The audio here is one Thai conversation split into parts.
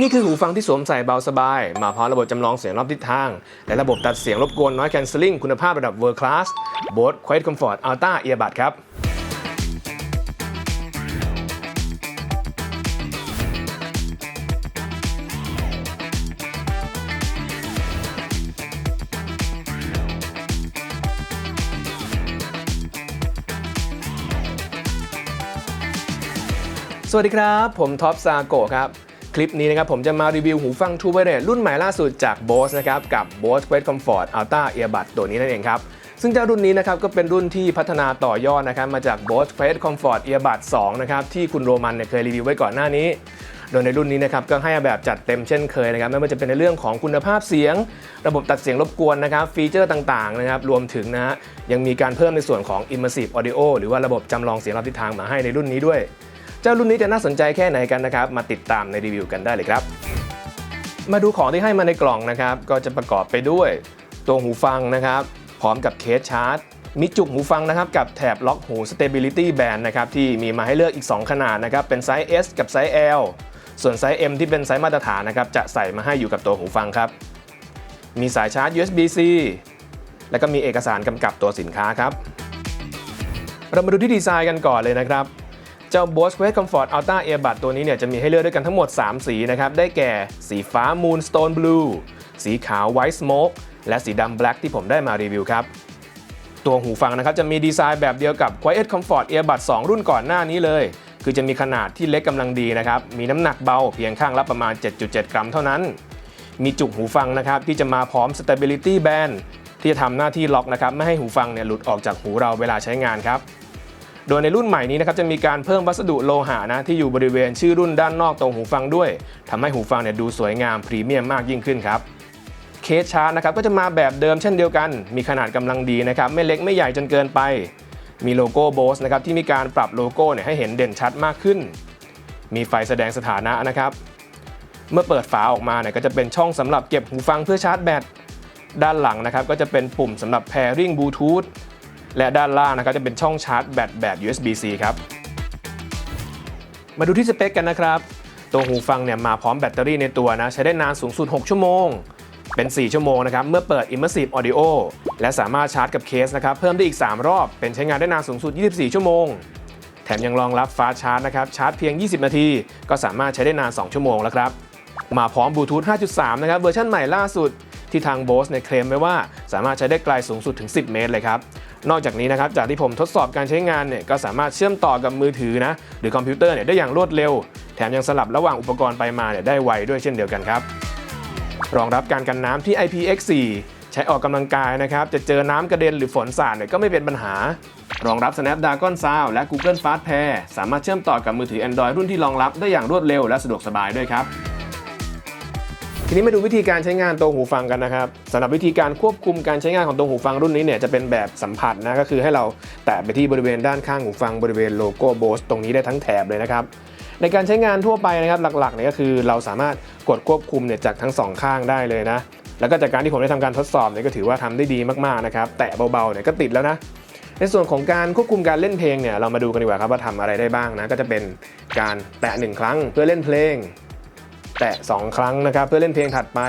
นี่คือหูฟังที่สวมใส่เบาสบาย มาพร้อมระบบจำลองเสียงรอบทิศทาง และระบบตัดเสียงรบกวนน้อย cancelling คุณภาพระดับ world class Bose Quiet Comfort Ultra Earbud ครับสวัสดีครับ ผมท็อปซาโกครับ คลิปนี้นะครับผมจะมารีวิวหูฟัง True Wireless รุ่นใหม่ล่าสุดจาก Bose นะครับกับ Bose Quiet Comfort Ultra Earbud ตัวนี้นั่นเองครับ ซึ่งเจ้ารุ่นนี้นะครับก็เป็นรุ่นที่พัฒนาต่อยอดนะครับมาจาก Bose Quiet Comfort Earbud 2 นะครับที่คุณโรมันเนี่ยเคยรีวิวไว้ก่อนหน้านี้ โดยในรุ่นนี้นะครับก็ให้แบบจัดเต็มเช่นเคยนะครับไม่ว่าจะเป็นในเรื่องของคุณภาพเสียง ระบบตัดเสียงรบกวนนะครับฟีเจอร์ต่างๆนะครับรวมถึงนะฮะยังมีการเพิ่มในส่วนของ Immersive Audio หรือว่าระบบจำลองเสียงรอบทิศทางมาให้ในรุ่นนี้ด้วย เจ้ารุ่นนี้จะน่าสนใจแค่ไหนกันนะครับ มาติดตามในรีวิวกันได้เลยครับ มาดูของที่ให้มาในกล่องนะครับ ก็จะประกอบไปด้วยตัวหูฟังนะครับ พร้อมกับเคสชาร์จมีจุกหูฟังนะครับกับแถบล็อกหู Stability Band นะครับที่มีมาให้เลือกอีก 2 ขนาดนะครับเป็นไซส์ S กับไซส์ L ส่วนไซส์ M ที่เป็นไซส์มาตรฐานนะครับจะใส่มาให้อยู่กับตัวหูฟังครับ มีสายชาร์จ USB-C แล้วก็มีเอกสารกำกับตัวสินค้าครับ เรามาดูที่ดีไซน์กันก่อนเลยนะครับ เจ้า Bose Quiet Comfort Ultra Earbud ตัวนี้เนี่ยจะมีให้เลือกด้วยกันทั้งหมด 3 สีนะครับ ได้แก่สีฟ้า Moonstone Blue สีขาว White Smoke และสีดำ Black ที่ผมได้มารีวิวครับ ตัวหูฟังนะครับจะมีดีไซน์แบบเดียวกับ Quiet Comfort Earbud 2 รุ่นก่อนหน้านี้เลย คือจะมีขนาดที่เล็กกำลังดีนะครับ มีน้ำหนักเบาเพียงข้างละประมาณ 7.7 กรัมเท่านั้น มีจุกหูฟังนะครับที่จะมาพร้อม Stability Band ที่จะทำหน้าที่ล็อกนะครับไม่ให้หูฟังเนี่ยหลุดออกจากหูเราเวลาใช้งานครับ โดยในรุ่นใหม่นี้นะครับจะมีการเพิ่มวัสดุโลหะนะที่อยู่บริเวณชื่อรุ่นด้านนอกตรงหูฟังด้วยทำให้หูฟังเนี่ยดูสวยงามพรีเมียมมากยิ่งขึ้นครับเคสชาร์จนะครับก็จะมาแบบเดิมเช่นเดียวกัน มีขนาดกำลังดีนะครับไม่เล็กไม่ใหญ่จนเกินไป มีโลโก้โบสนะครับที่มีการปรับโลโก้เนี่ยให้เห็นเด่นชัดมากขึ้น มีไฟแสดงสถานะนะครับเมื่อเปิดฝาออกมาเนี่ยก็จะเป็นช่องสำหรับเก็บหูฟังเพื่อชาร์จแบตด้านหลังนะครับก็จะเป็นปุ่มสำหรับ pairing Bluetooth และด้านล่างนะครับจะเป็นช่องชาร์จแบตแบบ USB-C ครับ มาดูที่สเปคกันนะครับ ตัวหูฟังเนี่ยมาพร้อมแบตเตอรี่ในตัวนะ ใช้ได้นานสูงสุด 6 ชั่วโมง เป็น 4 ชั่วโมงนะครับ เมื่อเปิด Immersive Audio และสามารถชาร์จกับเคสนะครับ เพิ่มได้อีก 3 รอบ เป็นใช้งานได้นานสูงสุด 24 ชั่วโมง แถมยังรองรับฟ้าชาร์จนะครับ ชาร์จเพียง 20 นาที ก็สามารถใช้ได้นาน 2 ชั่วโมงแล้วครับ มาพร้อมบลูทูธ 5.3 นะครับ เวอร์ชันใหม่ล่าสุดที่ทาง Bose เนี่ยเคลมไว้ว่าสามารถใช้ได้ไกลสูงสุดถึง 10 เมตรเลยครับ นอกจากนี้นะครับจากที่ผมทดสอบการใช้งานเนี่ยก็สามารถเชื่อมต่อกับมือถือนะหรือคอมพิวเตอร์เนี่ยได้อย่างรวดเร็ว แถมยังสลับระหว่างอุปกรณ์ไปมาเนี่ยได้ไวด้วยเช่นเดียวกันครับรองรับการกันน้ำที่ IPX4 ใช้ออกกำลังกายนะครับ จะเจอน้ำกระเด็นหรือฝนสาดเนี่ยก็ไม่เป็นปัญหา รองรับ Snapdragon Sound และ Google Fast Pair สามารถเชื่อมต่อกับมือถือ Android รุ่นที่รองรับได้อย่างรวดเร็วและสะดวกสบายด้วยครับ ทีนี้มาดูวิธีการใช้งานตัวหูฟังกันนะครับสำหรับวิธีการควบคุมการใช้งานของตัวหูฟังรุ่นนี้เนี่ยจะเป็นแบบสัมผัสนะก็คือให้เราแตะไปที่บริเวณด้านข้างหูฟังบริเวณโลโก้ Bose ตรงนี้ได้ทั้งแถบเลยนะครับในการใช้งานทั่วไปนะครับหลักๆเนี่ยก็คือเราสามารถกดควบคุมเนี่ยจากทั้งสองข้างได้เลยนะแล้วก็จากการที่ผมได้ทำการทดสอบเนี่ยก็ถือว่าทำได้ดีมากๆนะครับแตะเบาๆเนี่ยก็ติดแล้วนะในส่วนของการควบคุมการเล่นเพลงเนี่ยเรามาดูกันดีกว่าครับว่าทำอะไรได้บ้างนะก็จะเป็นการแตะหนึ่งครั้งเพื่อเล่นเพลง แตะ 2 ครั้งนะครับ เพื่อเล่นเพลงถัดไป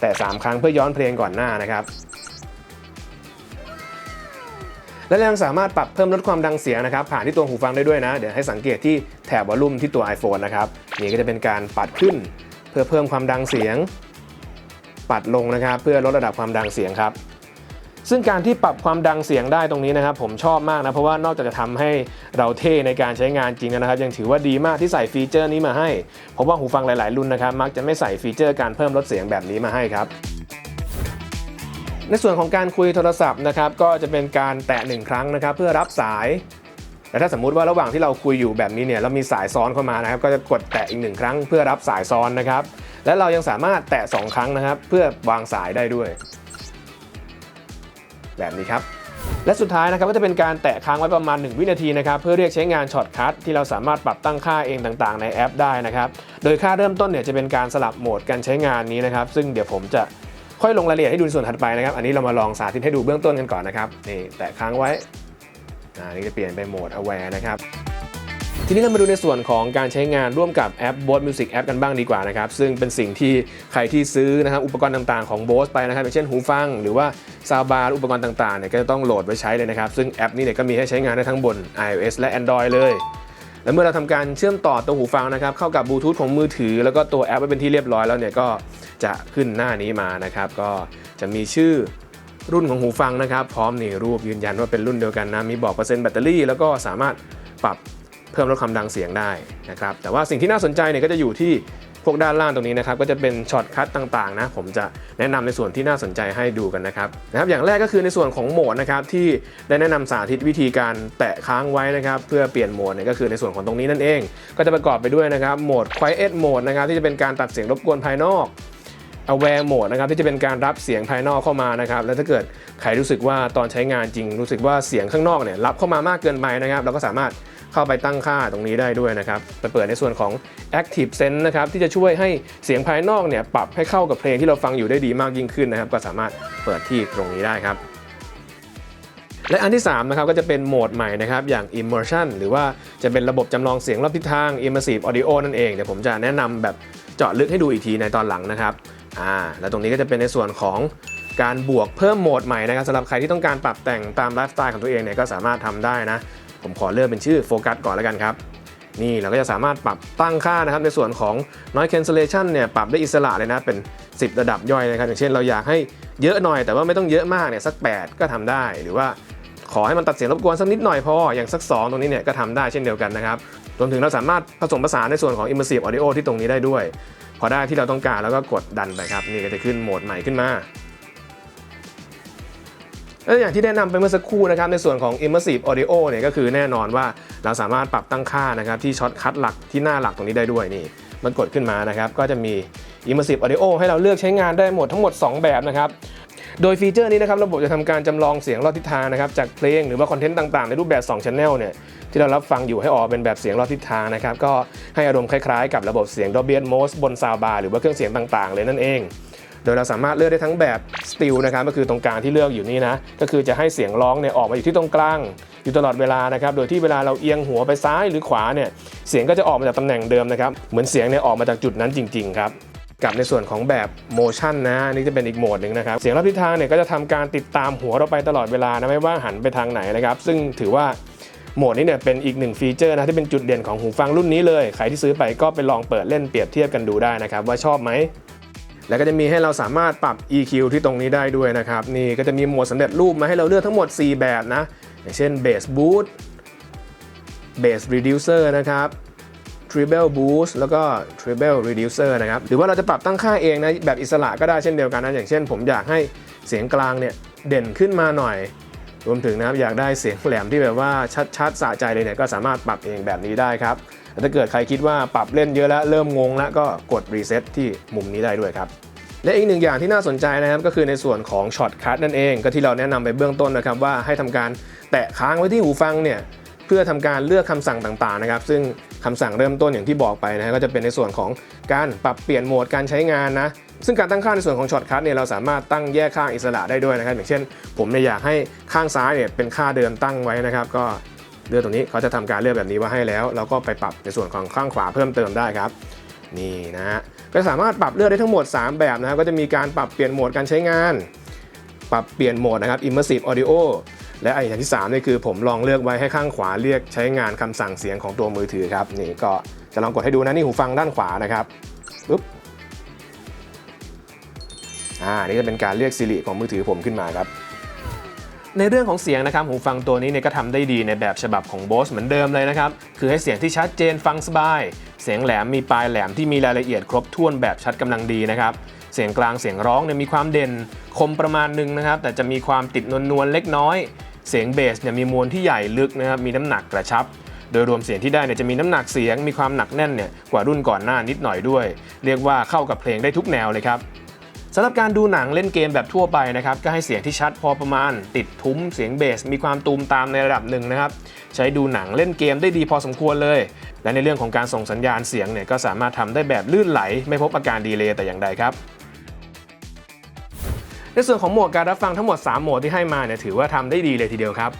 แตะ 3 ครั้งเพื่อย้อนเพลงก่อนหน้านะครับ และยังสามารถปรับเพิ่มลดความดังเสียงนะครับ ผ่านที่ตัวหูฟังได้ด้วยนะ เดี๋ยวให้สังเกตที่แถบวอลลุ่มที่ตัว iPhone นะครับนี่ก็จะเป็นการปัดขึ้น เพื่อเพิ่มความดังเสียง ปัดลงนะครับ เพื่อลดระดับความดังเสียงครับ ซึ่งการที่ปรับความดังเสียงได้ตรงนี้นะครับผมชอบมากนะ เพราะว่านอกจากจะทำให้เราเท่ในการใช้งานจริงนะครับ ยังถือว่าดีมากที่ใส่ฟีเจอร์นี้มาให้ เพราะว่าหูฟังหลาย ๆ รุ่นนะครับ มักจะไม่ใส่ฟีเจอร์การเพิ่มลดเสียงแบบนี้มาให้ครับในส่วนของการคุยโทรศัพท์นะครับก็จะเป็นการแตะหนึ่งครั้งนะครับ เพื่อรับสายแต่ถ้าสมมุติว่าระหว่างที่เราคุยอยู่แบบนี้เนี่ยเรามีสายซ้อนเข้ามานะครับ ก็จะกดแตะอีกหนึ่งครั้งเพื่อรับสายซ้อนนะครับ และเรายังสามารถแตะสองครั้งนะครับ เพื่อวางสายได้ด้วย แบบนี้ครับและสุดท้ายนะครับก็จะเป็นการแตะค้างไว้ประมาณ 1 วินาทีนะครับเพื่อเรียกใช้งานช็อตคัทที่เราสามารถปรับตั้งค่าเองต่างๆ ในแอปได้นะครับโดยค่าเริ่มต้นเนี่ยจะเป็นการสลับโหมดการใช้งานนี้นะครับซึ่งเดี๋ยวผมจะค่อยลงรายละเอียดให้ดูส่วนถัดไปนะครับ อันนี้เรามาลองสาธิตให้ดูเบื้องต้นกันก่อนนะครับนี่แตะค้างไว้อันนี่จะเปลี่ยนไปโหมด aware นะครับ ทีนี้เรามาดูในส่วนของการใช้งานร่วมกับแอป Bose Music App กันบ้างดีกว่านะครับ ซึ่งเป็นสิ่งที่ใครที่ซื้อนะครับอุปกรณ์ต่างๆของ Bose ไปนะครับอย่างเช่นหูฟัง หรือว่าซาวบาร์อุปกรณ์ต่างๆเนี่ยก็จะต้องโหลดไว้ใช้เลยนะครับ ซึ่งแอปนี้เนี่ยก็มีให้ใช้งานได้ทั้งบน iOS และ Android เลย และเมื่อเราทำการเชื่อมต่อตัวหูฟังนะครับเข้ากับบลูทูธของมือถือ แล้วก็ตัวแอปไว้เป็นที่เรียบร้อยแล้วเนี่ยก็จะขึ้นหน้านี้มานะครับก็จะมีชื่อรุ่นของหูฟังนะครับ พร้อมนี่รูปยืนยันว่าเป็นรุ่นเดียวกันนะมีบอกเปอร์เซ็นต์แบตเตอรี่แล้วก็สามารถปรับ เพิ่มลดความดังเสียงได้นะครับแต่ว่าสิ่งที่น่าสนใจเนี่ยก็จะอยู่ที่พวกด้านล่างตรงนี้นะครับก็จะเป็นช็อตคัทต่างๆนะผมจะแนะนำในส่วนที่น่าสนใจให้ดูกันนะครับนะครับอย่างแรกก็คือในส่วนของโหมดนะครับที่ได้แนะนำสาธิตวิธีการแตะค้างไว้นะครับเพื่อเปลี่ยนโหมดเนี่ยก็คือในส่วนของตรงนี้นั่นเอง ก็จะประกอบไปด้วยนะครับโหมด Quiet Mode นะครับที่จะเป็นการตัดเสียงรบกวนภายนอก aware mode นะครับที่จะเป็นการรับเสียงภายนอกเข้ามานะครับแล้วถ้าเกิดใครรู้สึกว่าตอนใช้งานจริง รู้สึกว่าเสียงข้างนอกเนี่ยรับเข้ามามากเกินไปนะครับเราก็สามารถ เข้าไปตั้งค่าตรงนี้ได้ด้วยนะครับไปเปิดในส่วนของ active sense นะครับที่จะช่วยให้เสียงภายนอกเนี่ยปรับให้เข้ากับเพลงที่เราฟังอยู่ได้ดีมากยิ่งขึ้นนะครับ ก็สามารถเปิดที่ตรงนี้ได้ครับและอันที่3นะครับก็จะเป็นโหมดใหม่นะครับอย่าง immersion หรือว่าจะเป็นระบบจำลองเสียงรอบทิศทาง immersive audio นั่นเอง เดี๋ยวผมจะแนะนำแบบเจาะลึกให้ดูอีกทีในตอนหลังนะครับอ่าแล้วตรงนี้ก็จะเป็นในส่วนของการบวกเพิ่มโหมดใหม่นะครับสำหรับใครที่ต้องการปรับแต่งตามไลฟ์สไตล์ของตัวเองเนี่ยก็สามารถทำได้นะ ผมขอเลือกเป็นชื่อโฟกัสก่อนแล้วกันครับ นี่เราก็จะสามารถปรับตั้งค่านะครับ ในส่วนของ noise cancellation เนี่ยปรับได้อิสระเลยนะเป็น 10 ระดับย่อยนะครับ อย่างเช่นเราอยากให้เยอะหน่อยแต่ว่าไม่ต้องเยอะมากเนี่ยสัก 8 ก็ทำได้หรือว่าขอให้มันตัดเสียงรบกวนสักนิดหน่อยพอ อย่างสัก 2 ตรงนี้เนี่ยก็ทำได้เช่นเดียวกันนะครับ รวมถึงเราสามารถผสมผสานในส่วนของ immersive audio ที่ตรงนี้ได้ด้วย พอได้ที่เราต้องการแล้วก็กดดันไปครับ นี่ก็จะขึ้นโหมดใหม่ขึ้นมา แล้วอย่างที่แนะนำไปเมื่อสักครู่นะครับในส่วนของ immersive audio เนี่ยก็คือแน่นอนว่าเราสามารถปรับตั้งค่านะครับที่ช็อตคัทหลักที่หน้าหลักตรงนี้ได้ด้วยนี่มันกดขึ้นมานะครับก็จะมี immersive audio ให้เราเลือกใช้งานได้หมดทั้งหมด 2 แบบนะครับโดยฟีเจอร์นี้นะครับระบบจะทำการจำลองเสียงรอบทิศทางนะครับจากเพลงหรือว่าคอนเทนต์ต่างๆ ในรูปแบบ2 Channel เนี่ยที่เรารับฟังอยู่ให้ออกเป็นแบบเสียงรอบทิศทางนะครับก็ให้อารมณ์คล้ายๆ กับระบบเสียง Dolby Atmos บนซาวบาร์หรือว่าเครื่องเสียงต่างๆ เลยนั่นเอง โดยเราสามารถเลือกได้ทั้งแบบ Still นะครับก็คือตรงกลางที่เลือกอยู่นี่นะก็คือจะให้เสียงร้องเนี่ยออกมาอยู่ที่ตรงกลาง อยู่ตลอดเวลานะครับโดยที่เวลาเราเอียงหัวไปซ้ายหรือขวาเนี่ยเสียงก็จะออกมาจากตำแหน่งเดิมนะครับเหมือนเสียงเนี่ยออกมาจากจุดนั้นจริงๆครับกับในส่วนของแบบ motion นะนี่จะเป็นอีกโหมดหนึ่งนะครับ เสียงรอบทิศทางเนี่ยก็จะทำการติดตามหัวเราไปตลอดเวลานะไม่ว่าหันไปทางไหนนะครับ ซึ่งถือว่าโหมดนี้เนี่ยเป็นอีกหนึ่งฟีเจอร์นะที่เป็นจุดเด่นของหูฟังรุ่นนี้เลย ใครที่ซื้อไปก็ไปลองเปิดเล่นเปรียบเทียบกันดูได้นะครับ ว่าชอบไหม แล้วก็จะมีให้เราสามารถปรับ EQ ที่ตรงนี้ได้ด้วยนะครับ นี่ก็จะมีโหมดสำเร็จรูปมาให้เราเลือกทั้งหมด 4 แบบนะ อย่างเช่น Bass Boost Bass Reducer นะครับ Treble Boost แล้วก็ Treble Reducer นะครับ หรือว่าเราจะปรับตั้งค่าเองนะแบบอิสระก็ได้เช่นเดียวกันนะ อย่างเช่น ผมอยากให้เสียงกลางเนี่ยเด่นขึ้นมาหน่อย รวมถึงนะครับอยากได้เสียงแหลมที่แบบว่าชัดๆสะใจเลยเนี่ยก็สามารถปรับเองแบบนี้ได้ครับ แต่ถ้าเกิดใครคิดว่าปรับเล่นเยอะแล้วเริ่มงงแล้วก็กด reset ที่มุมนี้ได้ด้วยครับและอีกหนึ่งอย่างที่น่าสนใจนะครับก็คือในส่วนของช็อตคัทนั่นเองก็ที่เราแนะนำไปเบื้องต้นนะครับว่าให้ทำการแตะค้างไว้ที่หูฟังเนี่ยเพื่อทำการเลือกคำสั่งต่างๆนะครับ ซึ่งคำสั่งเริ่มต้นอย่างที่บอกไปนะฮะก็จะเป็นในส่วนของการปรับเปลี่ยนโหมดการใช้งานนะซึ่งการตั้งค่าในส่วนของช็อตคัทเนี่ยเราสามารถตั้งแยกข้างอิสระได้ด้วยนะครับ อย่างเช่น ผมเนี่ยอยากให้ข้างซ้ายเนี่ยเป็นค่าเดิมตั้งไว้นะครับ ก็ เลือกตรงนี้เขาจะทำการเลือกแบบนี้ไว้ให้แล้ว เราก็ไปปรับในส่วนของข้างขวาเพิ่มเติมได้ครับ นี่นะฮะก็สามารถปรับเลือกได้ทั้งหมด 3 แบบนะครับก็จะมีการปรับเปลี่ยนโหมดการใช้งาน ปรับเปลี่ยนโหมดนะครับ immersive audio และไอ้อย่างที่3นี่คือผมลองเลือกไว้ให้ข้างขวาเรียกใช้งานคำสั่งเสียงของตัวมือถือครับนี่ก็จะลองกดให้ดูนะนี่หูฟังด้านขวานะครับปุ๊บอ่านี่จะเป็นการเรียก Siri ของมือถือผมขึ้นมาครับ ในเรื่องของเสียงนะครับหูฟังตัวนี้เนี่ยก็ทำได้ดีในแบบฉบับของ Bose เหมือนเดิมเลยนะครับ คือให้เสียงที่ชัดเจนฟังสบาย เสียงแหลมมีปลายแหลมที่มีรายละเอียดครบถ้วนแบบชัดกำลังดีนะครับ เสียงกลางเสียงร้องเนี่ยมีความเด่นคมประมาณหนึงนะครับ แต่จะมีความติดนวลๆเล็กน้อย เสียงเบสเนี่ยมีมวลที่ใหญ่ลึกนะครับมีน้ำหนักกระชับโดยรวมเสียงที่ได้เนี่ยจะมีน้ำหนักเสียงมีความหนักแน่นเนี่ยกว่ารุ่นก่อนหน้านิดหน่อยด้วย เรียกว่าเข้ากับเพลงได้ทุกแนวเลยครับำหรับการดูหนังเล่นเกมแบบทั่วไปนะครับก็ให้เสียงที่ชัดพอประมาณ ติดทุ้มเสียงเบส มีความตูมตามในระดับหนึ่งนะครับใช้ดูหนังเล่นเกมได้ดีพอสมควรเลย และในเรื่องของการส่งสัญญาณเสียงเนี่ยก็สามารถทำได้แบบลื่นไหล ไม่พบอาการดีเลย์แต่อย่างใดครับในส่วนของโหมดการรับฟังทั้งหมด 3 โหมดที่ให้มาเนี่ยถือว่าทำได้ดีเลยทีเดียวครับ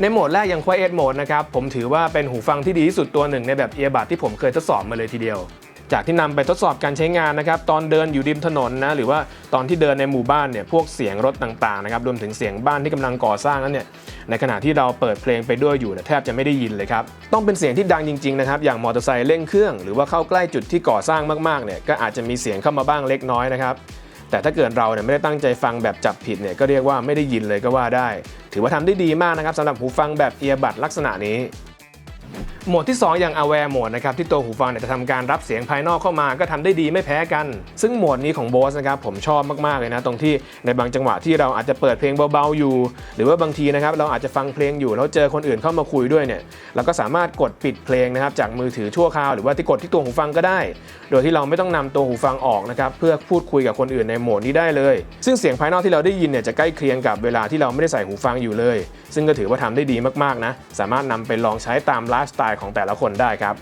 ในโหมดแรกอย่าง Quiet Mode นะครับผมถือว่าเป็นหูฟังที่ดีที่สุดตัวหนึ่งในแบบเอียบัดที่ผมเคยทดสอบมาเลยทีเดียว จากที่นำไปทดสอบการใช้งานนะครับตอนเดินอยู่ริมถนนนะหรือว่าตอนที่เดินในหมู่บ้านเนี่ยพวกเสียงรถต่างๆนะครับรวมถึงเสียงบ้านที่กำลังก่อสร้างนั้นเนี่ยในขณะที่เราเปิดเพลงไปด้วยอยู่แทบจะไม่ได้ยินเลยครับต้องเป็นเสียงที่ดังจริงๆนะครับอย่างมอเตอร์ไซค์เร่งเครื่องหรือว่าเข้าใกล้จุดที่ก่อสร้างมากๆเนี่ยก็อาจจะมีเสียงเข้ามาบ้างเล็กน้อยนะครับแต่ถ้าเกิดเราเนี่ยไม่ได้ตั้งใจฟังแบบจับผิดเนี่ยก็เรียกว่าไม่ได้ยินเลยก็ว่าได้ ถือว่าทำได้ดีมากนะครับสำหรับหูฟังแบบเอียบัดลักษณะนี้ โหมดที่ 2 อย่าง Aware Mode นะครับที่ตัวหูฟังเนี่ยจะทำการรับเสียงภายนอกเข้ามาก็ทำได้ดีไม่แพ้กัน ซึ่งโหมดนี้ของ Bose นะครับผมชอบมาก ๆ เลยนะ ตรงที่ในบางจังหวะที่เราอาจจะเปิดเพลงเบา ๆ อยู่ หรือว่าบางทีนะครับเราอาจจะฟังเพลงอยู่ แล้วเจอคนอื่นเข้ามาคุยด้วยเนี่ยเราก็สามารถกดปิดเพลงนะครับจากมือถือชั่วคราว หรือว่าที่กดที่ตัวหูฟังก็ได้ โดยที่เราไม่ต้องนำตัวหูฟังออกนะครับเพื่อพูดคุยกับคนอื่นในโหมดนี้ได้เลย ซึ่งเสียงภายนอกที่เราได้ยินเนี่ยจะใกล้เคียงกับเวลาที่เราไม่ได้ใส่หูฟังอยู่เลย ซึ่งก็ถือว่าทำได้ดีมากๆนะสามารถนำไปลองใช้ตามไลฟ์สไตล์ของแต่ละคนได้ครับ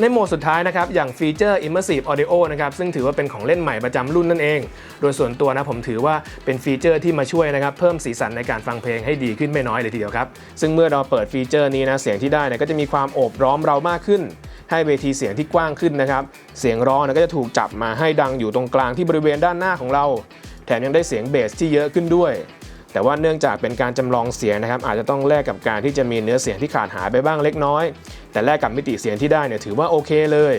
ในโหมดสุดท้ายนะครับ อย่างฟีเจอร์ Immersive Audio นะครับ ซึ่งถือว่าเป็นของเล่นใหม่ประจำรุ่นนั่นเอง โดยส่วนตัวนะผมถือว่าเป็นฟีเจอร์ที่มาช่วยนะครับ เพิ่มสีสันในการฟังเพลงให้ดีขึ้นไม่น้อยเลยทีเดียวครับ ซึ่งเมื่อเราเปิดฟีเจอร์นี้นะ เสียงที่ได้เนี่ยก็จะมีความโอบร้อมเรามากขึ้น ให้เวทีเสียงที่กว้างขึ้นนะครับ เสียงร้องนี่ยก็จะถูกจับมาให้ดังอยู่ตรงกลางที่บริเวณด้านหน้าของเรา แถมยังได้เสียงเบสที่เยอะขึ้นด้วย แต่ว่าเนื่องจากเป็นการจำลองเสียงนะครับ อาจจะต้องแลกกับการที่จะมีเนื้อเสียงที่ขาดหายไปบ้างเล็กน้อย แต่แลกกับมิติเสียงที่ได้เนี่ยถือว่าโอเคเลย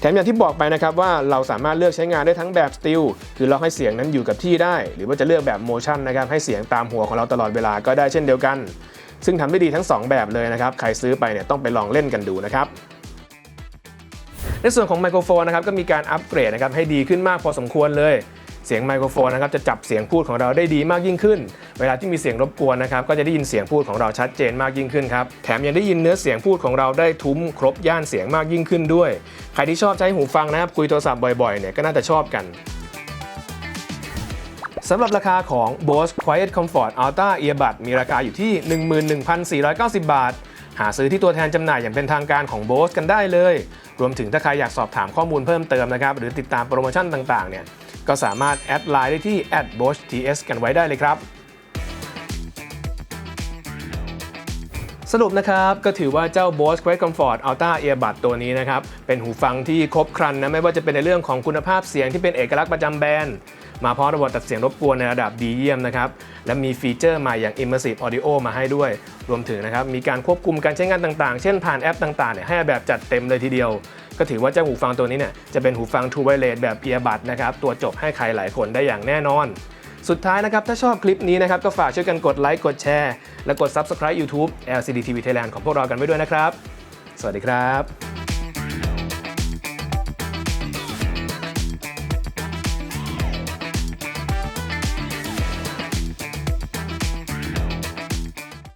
แถมอย่างที่บอกไปนะครับว่าเราสามารถเลือกใช้งานได้ทั้งแบบสติลคือล็อกให้เสียงนั้นอยู่กับที่ได้ หรือว่าจะเลือกแบบโมชั่นนะครับให้เสียงตามหัวของเราตลอดเวลาก็ได้เช่นเดียวกัน ซึ่งทำได้ดีทั้ง 2 แบบเลยนะครับ ใครซื้อไปเนี่ยต้องไปลองเล่นกันดูนะครับในส่วนของไมโครโฟนนะครับก็มีการอัปเกรดนะครับให้ดีขึ้นมากพอสมควรเลย เสียงไมโครโฟนนะครับจะจับเสียงพูดของเราได้ดีมากยิ่งขึ้น เวลาที่มีเสียงรบกวนนะครับก็จะได้ยินเสียงพูดของเราชัดเจนมากยิ่งขึ้นครับแถมยังได้ยินเนื้อเสียงพูดของเราได้ทุ้มครบย่านเสียงมากยิ่งขึ้นด้วย ใครที่ชอบใช้หูฟังนะครับคุยโทรศัพท์บ่อยๆเนี่ยก็น่าจะชอบกันสำหรับราคาของ Bose Quiet Comfort Ultra Earbud มีราคาอยู่ที่ 11,490 บาท หาซื้อที่ตัวแทนจำหน่ายอย่างเป็นทางการของ Bose กันได้เลย รวมถึงถ้าใครอยากสอบถามข้อมูลเพิ่มเติมนะครับ หรือติดตามโปรโมชั่นต่างๆเนี่ย ก็สามารถแอดไลน์ได้ที่ @boseTS กันไว้ได้เลยครับ สรุปนะครับ ก็ถือว่าเจ้า Bose Quiet Comfort Ultra Earbud ตัวนี้นะครับ เป็นหูฟังที่ครบครันนะ ไม่ว่าจะเป็นในเรื่องของคุณภาพเสียงที่เป็นเอกลักษณ์ประจำแบรนด์มาพร้อมระบบตัดเสียงรบกวนในระดับดีเยี่ยมนะครับ และมีฟีเจอร์ใหม่อย่าง Immersive Audio มาให้ด้วย รวมถึงนะครับ มีการควบคุมการใช้งานต่างๆ เช่นผ่านแอปต่างๆเนี่ยให้แบบจัดเต็มเลยทีเดียว ก็ถือว่าเจ้าหูฟังตัวนี้เนี่ยจะเป็นหูฟัง True Wireless แบบเพียบัตนะครับตัวจบให้ใครหลายคนได้อย่างแน่นอน สุดท้ายนะครับถ้าชอบคลิปนี้นะครับก็ฝากช่วยกันกดไลค์กดแชร์และกด Subscribe YouTube LCD TV Thailand ของพวกเรากันไว้ด้วยนะครับ สวัสดีครับ